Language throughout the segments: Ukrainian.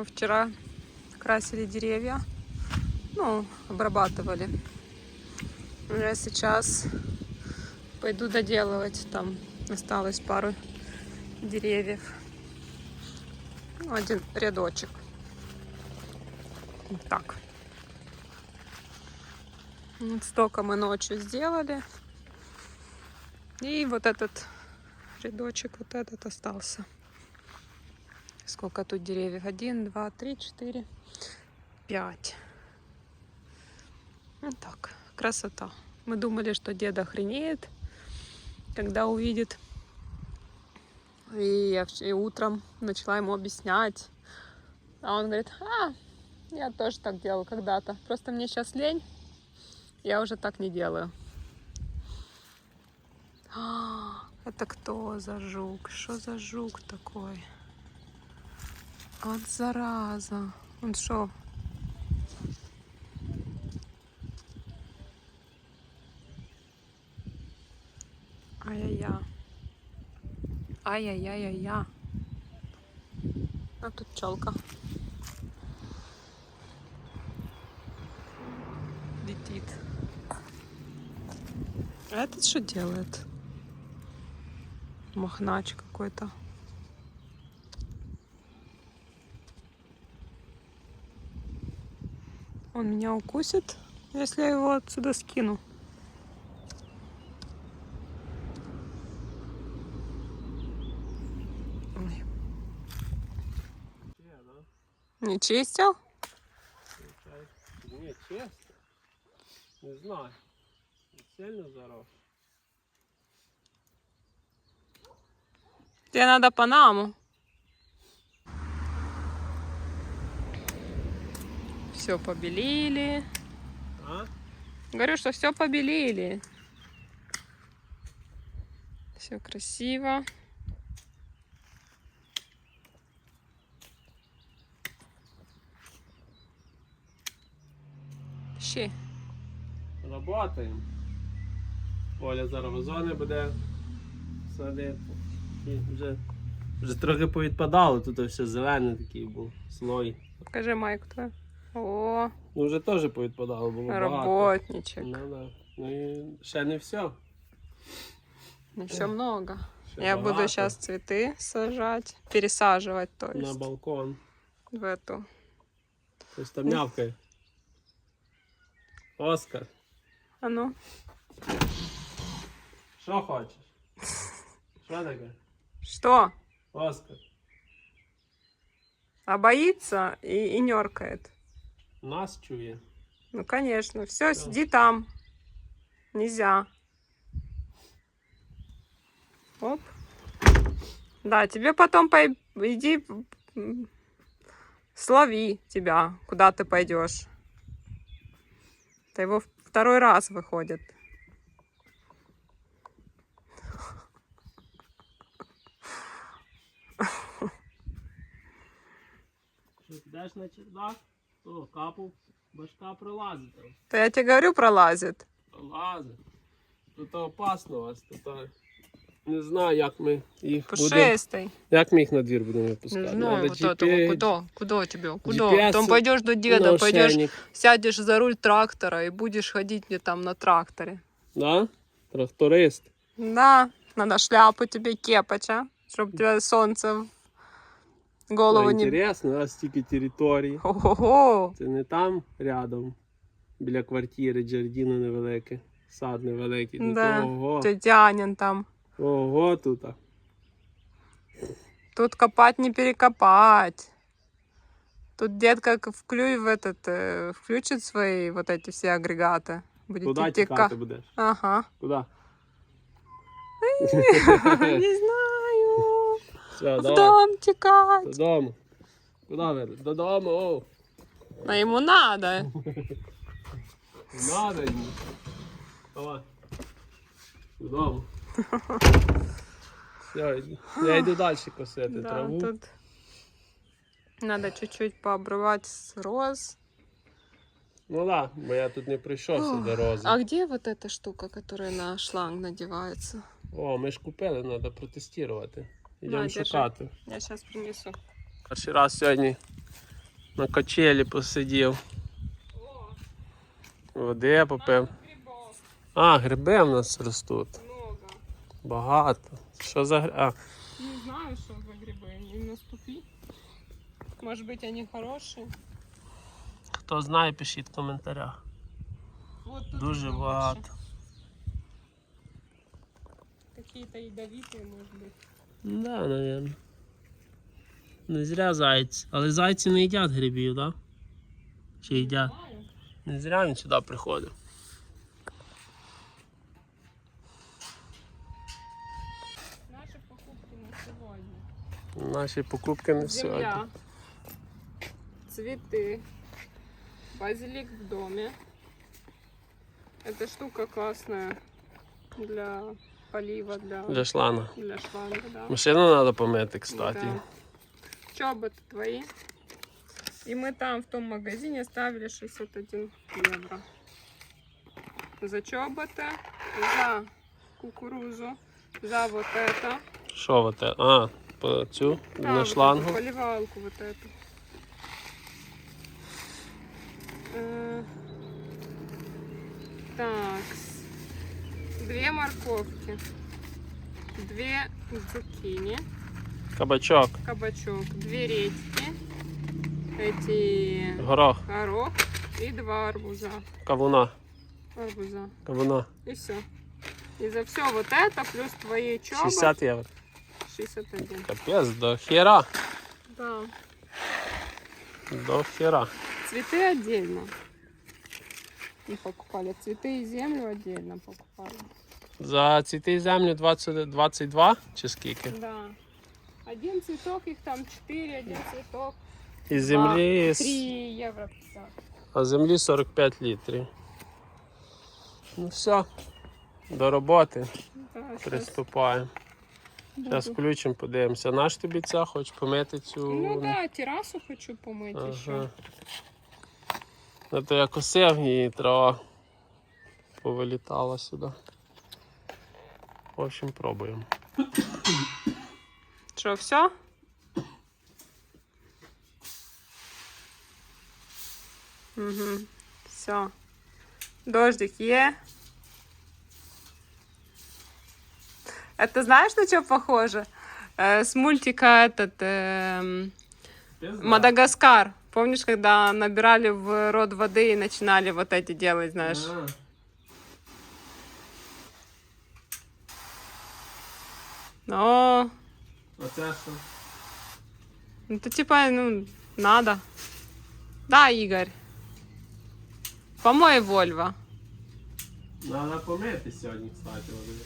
Мы вчера красили деревья, ну, обрабатывали. Я сейчас пойду доделывать. Там осталось пару деревьев. Ну, один рядочек. Вот так. Вот столько мы ночью сделали. И вот этот рядочек, вот этот остался. Сколько тут деревьев? Один, два, три, четыре, пять. Вот так. Красота. Мы думали, что дед охренеет, когда увидит. И я и утром начала ему объяснять. А он говорит, а, я тоже так делал когда-то. Просто мне сейчас лень. Я уже так не делаю. А, Это кто за жук? Что за жук такой? Вот зараза. Он что? Ай-яй-я. Ай-яй-яй-яй-я. А тут пчелка. Летит. А этот что делает? Махнач какой-то. Он меня укусит, если я его отсюда скину. Ой? Не чистил? Ні, чесно. Не знаю. Сильно зарос. Тебе надо Панаму. Все побелили. А? Говорю, что все побелили. Все красиво. Ще. Работаємо. Оля зараз вазони буде садити. І вже, вже трохи повідпадало, тут все зелене такий був слой. Покажи майку твою. О, Ну вже теж повідпадало, було багато. работничек. Ну, да. ну і ще не все. Еще много. Ще Я буду багато. сейчас цветы сажать, пересаживать, то на есть балкон. в эту. Ось там нявкає. Оскар, А ну, що хочеш? Що таке? что? Оскар. А боится и, и неркает. Нас чує. Ну, конечно. Все, Да. сиди там. Нельзя. Оп. Да, тебе потом пой... иди слови тебя, куда ты пойдешь. Это его второй раз выходит. Підеш на чердак? О, капу, башка пролазить там. Да я тебе говорю, пролазит. Пролазить. Тут опасно у вас, тут а, не знаю, як ми їх будемо. Пушистый. Як ми їх на двір будемо випускати? Ну, Надо вот этого, GPS, куда? Куда тебе? Куда? GPS Потом пойдешь до деда, пойдешь, наушник. сядешь за руль трактора и будешь ходить мне там на тракторе. Да? Тракторист. Да, надо шляпу тебе, кепача, чтобы тебе солнце в голову Ну, не... Інтересно, у нас стільки території. Ого-го! Це не там рядом, біля квартири Джардіно невелике, сад невеликий. Тут Да, Ого, Тетянин там. ого тут. Тут копать не перекопать. Тут дед как вклю... в этот, э, включит свои вот эти все агрегаты. Будет Куди идти тікати ка- будеш? Ага. Куди? Не знаю. Все, В давай. дом текать. Додому. Куди ви? Додому, о. А ему надо. Не Надо йому. Давай. Додому. Все, йду. я йду далі косити Да, траву. тут надо чуть-чуть пообрывать с роз. Ну так, да, бо я тут не прийшовся до рози. А где вот эта штука, которая на шланг надевается? О, ми ж купили, треба протестувати. Йдемо На, держи. шукати. Я сейчас принесу. Перший раз сьогодні На качелі посидів. О, Води попив. грибов А, гриби в нас ростуть. много. Багато. Що за гри... А, Не знаю, что за грибы. Не наступи. Может быть, они хорошие. хто знає, пишіть в коментарях. Вот тут Дуже еще багато. лучше. Какие-то ядовитые, может быть. Да, наверное. Не зря зайці. Але зайці не їдять грибів, так? Да? Чи їдять? Не зря він сюди приходив. Наши покупки на сегодня. Наші покупки на сьогодні. Земля. Цветы. Базилик в доме. Эта штука классная для полива, для, Для шлана. для шланга, да. Машину треба помити, кстати. Да. Чоботы твои. И мы там в том магазине ставили 61 евро. За чоботы, за кукурузу, за вот это. Що вот це? А, по цю Да, на вот шлангу. эту поливалку вот эту. Э, Так. Две морковки. Две зукини. Кабачок, Кабачок. Две редьки. Эти горох, горох. И два арбуза. кавуна, Арбуза. кавуна. И все. И за все вот это плюс твои чоботы 60 євро. 61. Капець, до хера. Да. До хера. Цветы отдельно. Не покупали. Цветы и землю отдельно покупали. За цвіти землю 20, 22 чи скільки? Да. Один цветок, их там 4, один цветок. І землі, 3 евро 50. а землі 45 літрів. Ну все, до роботи Да, приступаємо. Зараз включимо, подивимося. Наш тобі ця, хочеш помити цю. Ну да, террасу хочу еще. Ага. Ну то я косив і трава повилітала сюди. В общем, пробуємо. Что, все? Угу. Все. Дождик е. Это знаешь, на что похоже? Э, с мультика этот эм, Мадагаскар. Помнишь, когда набирали в рот воды и начинали вот эти делать, знаешь? А. О, Оце що? ну это типа, ну, надо. Да, Игорь. Помой Вольво. Треба помити сьогодні, кстати, води.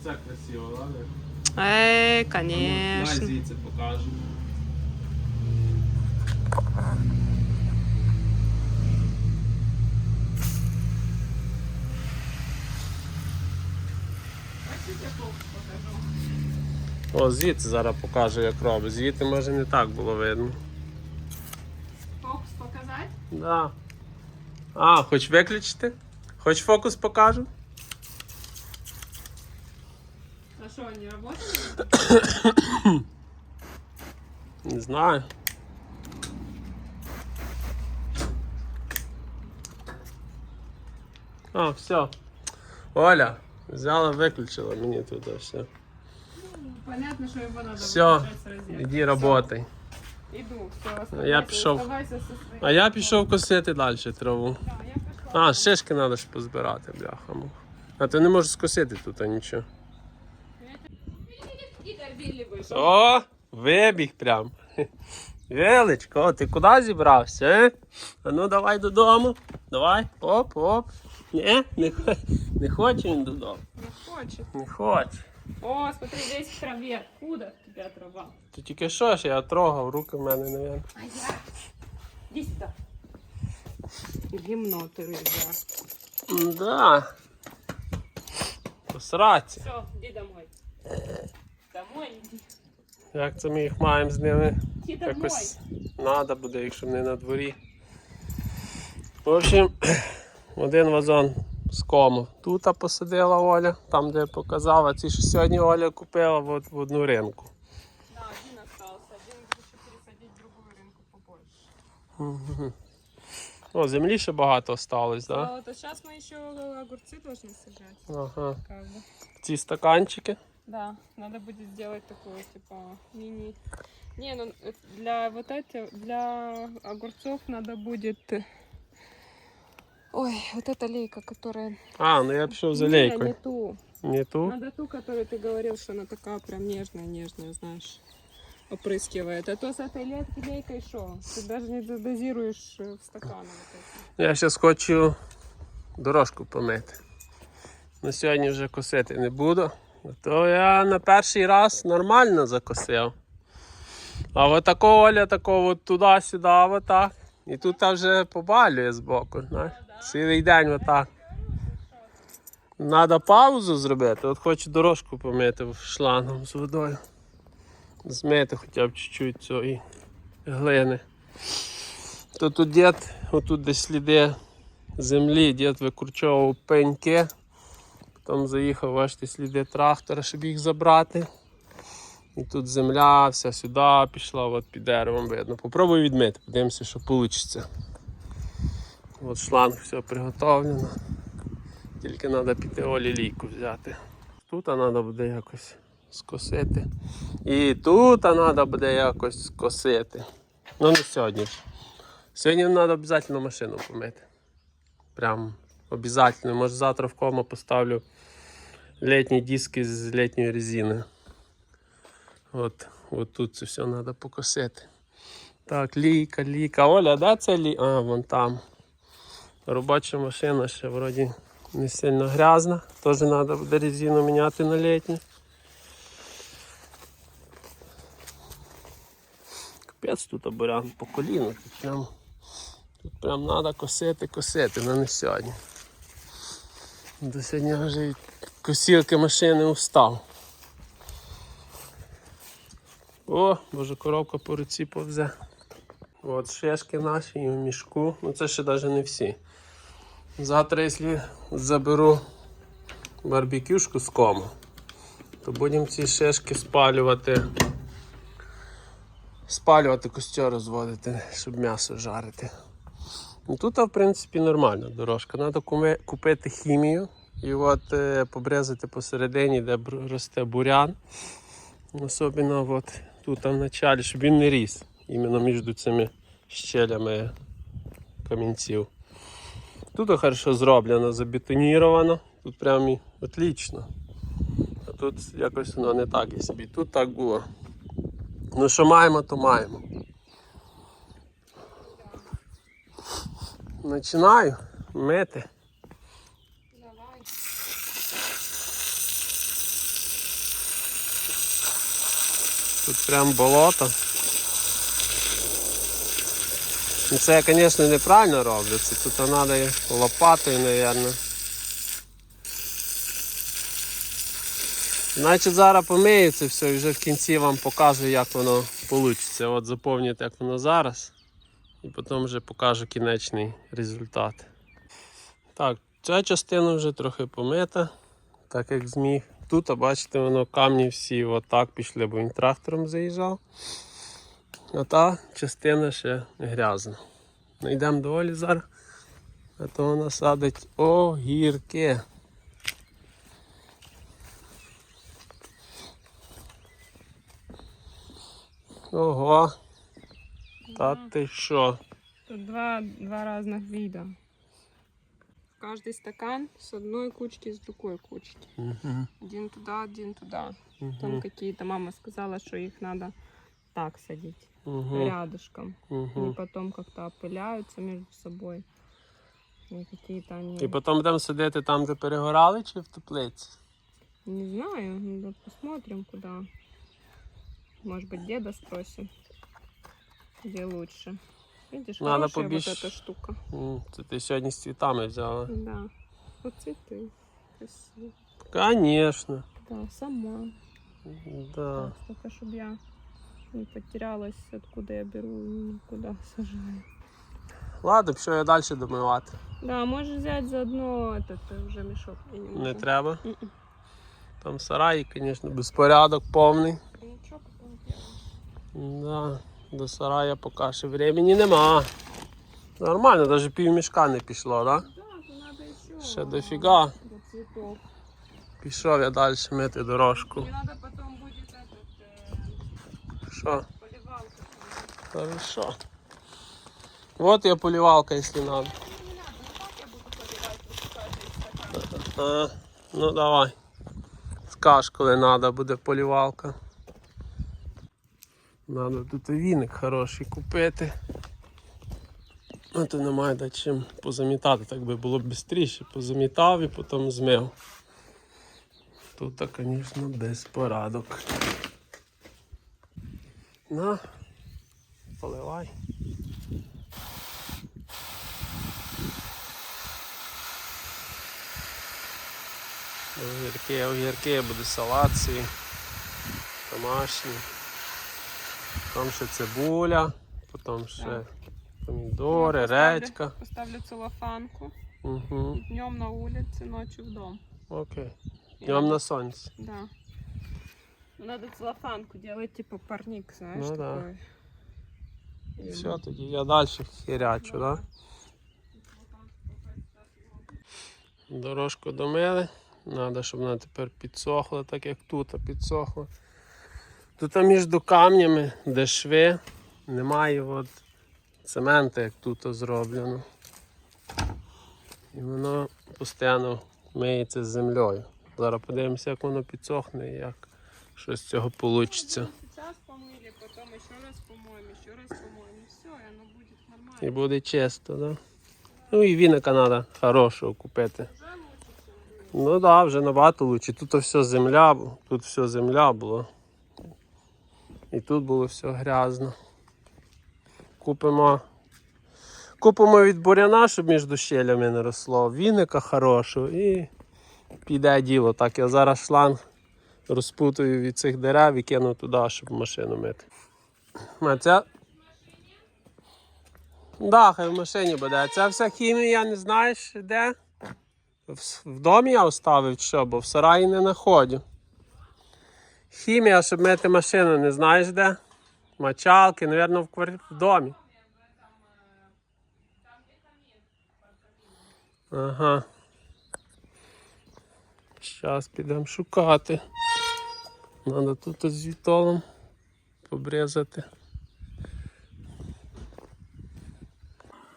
Оце красиво, ладно? Эй, Давай конечно. звідси покажемо. О, звідси зараз покажу, як робить. Звідти може не так було видно. Фокус показать? Да. А, хоч виключити? Хоч фокус покажу? А что, они работали? Не знаю. А, все. Оля, взяла, виключила мені туди все. Понятно, что его надо Все, выключать с розетки. іди работай. Всё, Иду, все, А я пішов. Оставайся со своим. А я пішов косити далі траву. Да, я пошла. А, шишки треба ж позбирати, бляха. муха. А ти не можеш скосити тут а нічого. Игорь Вилли вышел. О, вибіг прям. Величко, ти куди зібрався? Е? А ну давай додому. Давай. Оп, оп. Ні, не, хо- не хоче він додому. Не хочет. Не хоче. О, смотри, здесь в траве. Откуда у тебя трава? Ти тільки що ж я трогав, руки в мене, навіть. А я. Иди сюда. Гимно ты рыбя. Да. Посраться. Все, иди домой. Домой иди. Як це ми їх маємо з ними? Иди домой. Якось треба буде, якщо не на дворі. В общем, один вазон скому. Тут посадила Оля, там де я показала, ці що сьогодні Оля купила в, в одну ринку. Да, один остався, один О, землі ще багато осталось, так? Да? То зараз ми ще огурці повинні сажати. Ага. Как бы. Ці стаканчики. Да, надо будет сделать такую, типа, міні. Не, ну для вот эти, для огурців надо будет э, Ой, вот эта лейка, которая... А, ну я пішов за Не, не лейкою. ту. Не ту? Надо ту, которую ты говорил, что она такая прям нежная, нежная, знаешь, опрыскивает. А то с этой лей- лейкой что? Ты даже не дозируешь э, в стаканы вот эти. Я зараз хочу дорожку помити. На сьогодні вже косити не буду. То я на перший раз нормально закосив. А от такого Оля такого от туди-сюди, отак. І тут та вже побалює збоку. Знаєш? Цілий день отак. Треба паузу зробити. От хочу дорожку помити шлангом з водою. Змити хоча б чуть-чуть цієї глини. То тут дід, отут десь сліди землі, дід викручовував пеньки. Потім заїхав, бачите, сліди трактора, щоб їх забрати. І тут земля вся сюди пішла, от під деревом видно. Попробую відмити, подивимося, що вийде. От шланг все приготовлено. Тільки треба піти Олі лійку взяти. Тут треба буде якось скосити. І тут треба буде якось скосити. Ну не сьогодні. Сьогодні треба обов'язково машину помити. Прям обов'язково. Може завтра в кома поставлю літні диски з літньої резини. От, от тут це все треба покосити. Так, лійка, лійка. Оля, де це лі? А, вон там. Робоча машина ще вроді не сильно грязна. Теж треба буде резину міняти на літню. Капець тут бурян по коліну. Тут прям, тут прям треба косити, косити, але не сьогодні. До сьогодні вже від косілки машини устав. О, боже, коробка по руці повзе. От шишки наші і в мішку. Ну це ще навіть не всі. Завтра, якщо заберу барбекюшку з кому, то будемо ці шишки спалювати. Спалювати костер розводити, щоб м'ясо жарити. Ну, тут, в принципі, нормальна дорожка. Треба купити хімію і от е, побрезати посередині, де росте бурян. Особливо от тут в началі, щоб він не ріс. Іменно між цими щелями камінців. Тут хорошо зроблено, забетоніровано. Тут прям отлично. А тут якось воно не так і собі. Тут так було. Ну що маємо, то маємо. Починаю мити. Давай. Тут прям болото. Ну, Це я, звісно, неправильно роблю. Це тут треба лопатою, мабуть. Значить, зараз помию це все і вже в кінці вам покажу, як воно вийде. От заповнюєте, як воно зараз. І потім вже покажу кінечний результат. Так, ця частина вже трохи помита, так як зміг. Тут, а бачите, воно камні всі отак пішли, бо він трактором заїжджав. А та частина ще грязна. Ну, Йдемо до Олі зараз, а то вона садить огірки. Ого, та ти що? Тут два, два разных вида. Каждый стакан с одной кучки, с другой кучки. Угу. Один туда, один туда. Там какие-то, мама сказала, что их надо так садить, Угу. рядышком. Они Угу. потом как-то опыляются между собой. И какие-то они... І потім будемо сидіти там, де перегорали, чи в теплиці? Не знаю, ну, посмотрим куда. Может быть, деда спросим, где лучше. Видишь, Надо хорошая побольше- вот эта штука. М, Це ти сьогодні з цвітами взяла. Да. Вот цветы. Красиво. Звісно. Да, сама. Да. Так, только чтобы я не потерялась, откуда я беру и куда сажаю. Ладно, що я далі домивати. Да, можешь взять заодно этот э, уже мешок. Я не, Не треба. Там сарай, звісно, безпорядок повний. Сделаем. Да. До сарая поки що времени нема. Нормально, навіть пів мішка не пішло? Да, надо еще. Ще дофіга. До цветов. Пішов я далі мити дорожку. Мне надо потом будет этот, э, Що? поливалку. Хорошо. Вот я поливалка, если надо. Не надо, ну так я буду поливать, просто каждый стакан. А, ну давай. Скаж, коли треба, буде полівалка. Надо тут і віник хороший купити. А то немає де чим позамітати, так би було б швидше. Позамітав і потім змив. Тут, звісно, безпорадок. На, поливай. Огірки, огірки, буде салат свій. Домашній. Потім ще цибуля, потім ще помідори, Поставлю- редька. Поставлю целлофанку. Угу. Днем на улице, ночью в дом. Окей. Днем на сонці. Да. Ну, Надо целлофанку делать, типа парник, знаешь, Ну да. И Все, тоді я далі хірячу, да? Дорожку домили. Треба, щоб вона тепер підсохла, так як тут підсохла. Тут між камнями, де шви, немає от цементу, як тут зроблено. І воно постійно миється з землею. Зараз подивимося, як воно підсохне і як щось з цього вийде. Сейчас помыли, потом еще раз помоем, еще раз помоем. И все, и оно будет І буде чисто, да? Ну і віника треба хорошого купити. Ну так, да, вже набагато лучше. Тут все земля, тут все земля було. І тут було все грязно. Купимо. Купимо від буряна, щоб між щелями не росло. Віника хорошого і піде діло. Так, я зараз шланг розпутую від цих дерев і кину туди, щоб машину мити. А це. Да, хай в машині буде. Ця вся хімія, не знаєш де? В, в домі я оставив що, бо в сараї не знаходжу. Хімія, щоб мити машину, не знаєш де? Мочалки, мабуть, в, квар... в домі. Ага. Зараз підемо шукати. Треба тут з вітолом побризати.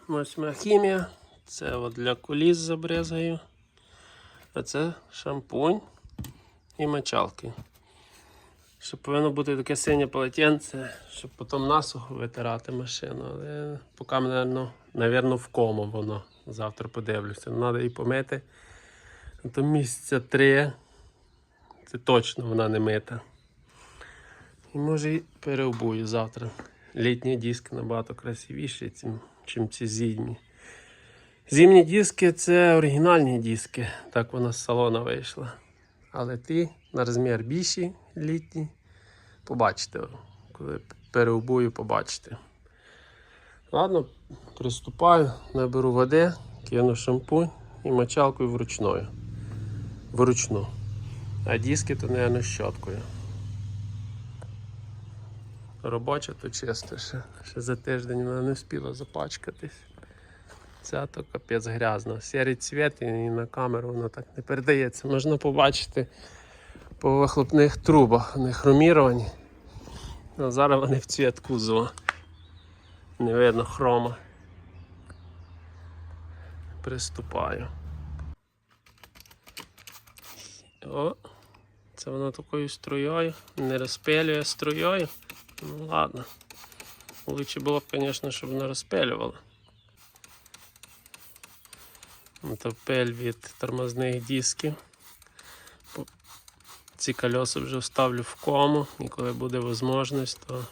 Ось моя хімія. Це от для куліс забризгаю. А це шампунь і мочалки. Ще повинно бути таке синє полотенце, щоб потім насухо витирати машину. Але поки, напевно, в кому воно. Завтра подивлюся. Треба її помити. То місяця три. Це точно вона не мита. І може і переобую завтра. Літні диски набагато красивіші, чим ці зимні. Зимні диски це оригінальні диски. Так вона з салона вийшла. Але ті на розмір більші літні. Побачите, коли переобую, побачите. Ладно, приступаю, наберу води, кину шампунь і мочалкою вручною. Вручну. А диски то, мабуть, щоткою. Робоча то чисто ще. Ще за тиждень вона не встигла запачкатись. Ця то капець грязно. Сірий цвіт і на камеру воно так не передається. Можна побачити по вихлопних трубах. Вони хроміровані. А зараз вони в цвіт кузова. Не видно хрома. Приступаю. О, це воно такою струєю. Не розпилює струєю. Ну ладно. Лучше було б, звісно, щоб не розпилювало. Це пель від тормозних дисків. Ці колеса вже вставлю в кому і коли буде можливість, то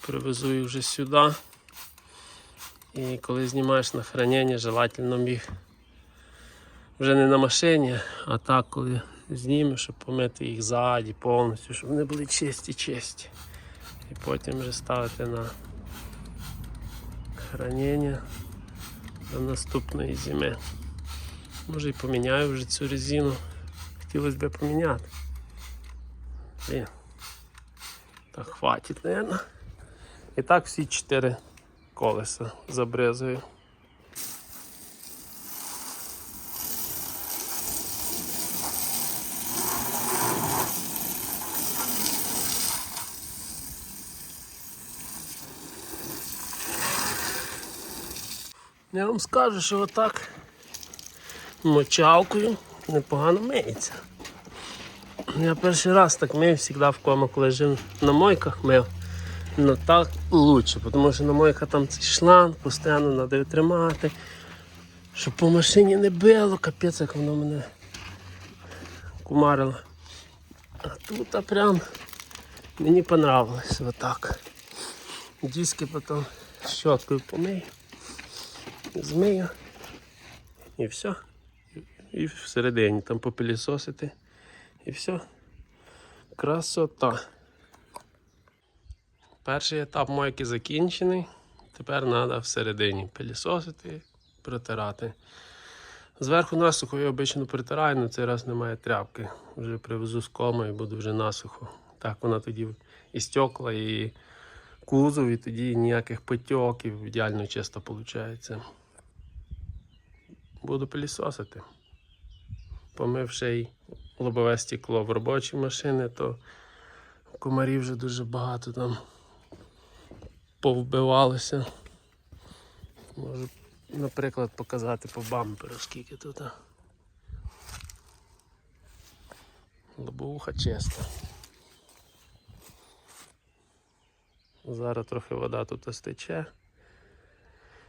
привезу їх вже сюди. І коли знімаєш на хранення, желательно їх вже не на машині, а так, коли знімеш, щоб помити їх ззаді повністю, щоб вони були чисті, чисті. І потім вже ставити на хранення до наступної зими. Може і поміняю вже цю резину. Хотілося б поміняти. Блін. Так хватить, мабуть. І так всі чотири колеса забризую. Я вам скажу, що отак мочалкою непогано миється. Я перший раз так мив завжди в кому, коли жив на мойках мив. Ну так лучше, тому що на мойках там цей шланг, постійно треба тримати. Щоб по машині не било, капець, як воно мене кумарило. А тут а прям мені понравилось отак. Диски потім щоткою помию, змию і все. І всередині там попилісосити. І все. Красота. Перший етап мойки закінчений. Тепер треба всередині пилісосити, протирати. Зверху насухо я обично притираю, але цей раз немає тряпки. Вже привезу з кома і буду вже насухо. Так вона тоді і стекла, і кузов, і тоді ніяких потьоків, ідеально чисто виходить. Буду пилісосити. Помивши й лобове стекло в робочій машини, то комарів вже дуже багато там повбивалося. Можу, наприклад, показати по бамперу, скільки тут. Лобовуха чиста. Зараз трохи вода тут стече.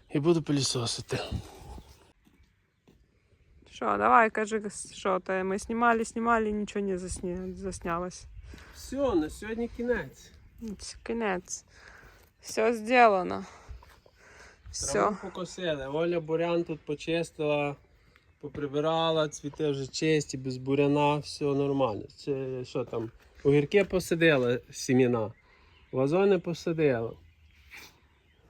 І буду пилісосити. Что, давай, кажи, что то Мы снимали, снимали, ничего не засня... заснялось. Все, на сьогодні кінець. Конец. Все сделано. Все. Покосили. Оля бурян тут почистила, поприбирала, цвіти вже чисті, без буряна, все нормально. Це що там? Огірки посадила сіміна, вазони посадила,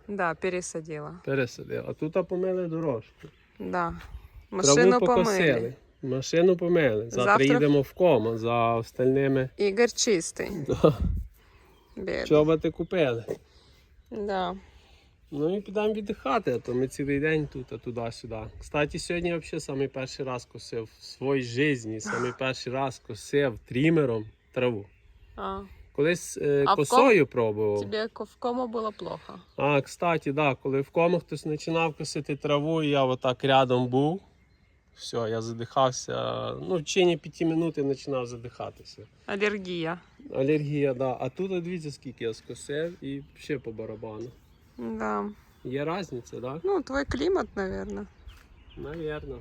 Да, пересадила. пересадила. А тут помили дорожку. Да. Машину Траву покосили. помыли. Машину помили. Завтра, Завтра- їдемо в кома за остальними. Игорь чистый. Да. Бедный. Чоботи купили. Да. Ну і підемо віддихати, а то ми цілий день тут, а туди-сюди. Кстати, сьогодні взагалі самий перший раз косив в своїй житті, самий перший раз косив трімером траву. А, Колись е, А в косою пробував. тебе ко- в кому было плохо? А, кстати, да, коли в кому хтось починав косити траву, і я отак рядом був. Все, я задихався. Ну, в течение п'яти минут я починав задихатися. Аллергия. Алергія, да. А тут от дивіться, скільки я скосив і ще по барабану. Да. Є різниця, так? Да? Ну, твой климат, наверное. Навірно.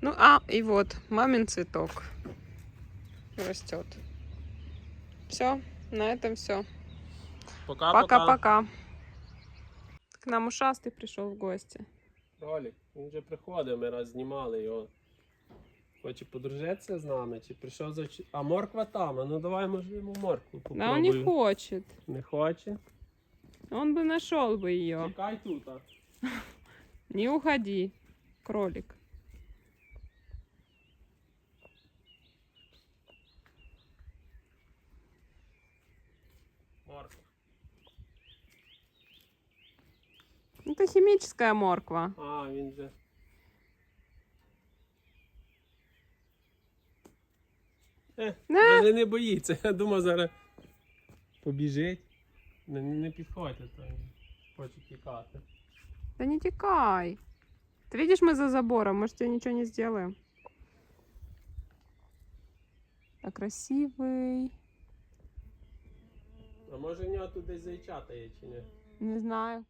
Ну, а, и вот, мамин цветок растет. Все, на этом все. Пока-пока. Пока-пока. К нам ушастый пришел в гости. Ролик, він вже приходив, ми раз знімали його. Хоче подружитися з нами, чи прийшов за вч- А морква там, а ну давай може йому моркву Да он не хоче. хочет. Не хоче? Он бы нашел бы ее. Чекай тут. а. Не уходи, кролик. Морква. Это химическая морква. А, він же. Е, Не. вже не боїться. Я думав зараз побіжить. Не, не підходьте, то він хоче тікати. Да не текай. Ты видишь, мы за забором, мы же тебе ничего не сделаем. А красивый. А може в нього тут десь зайчата є чи ні? Не знаю.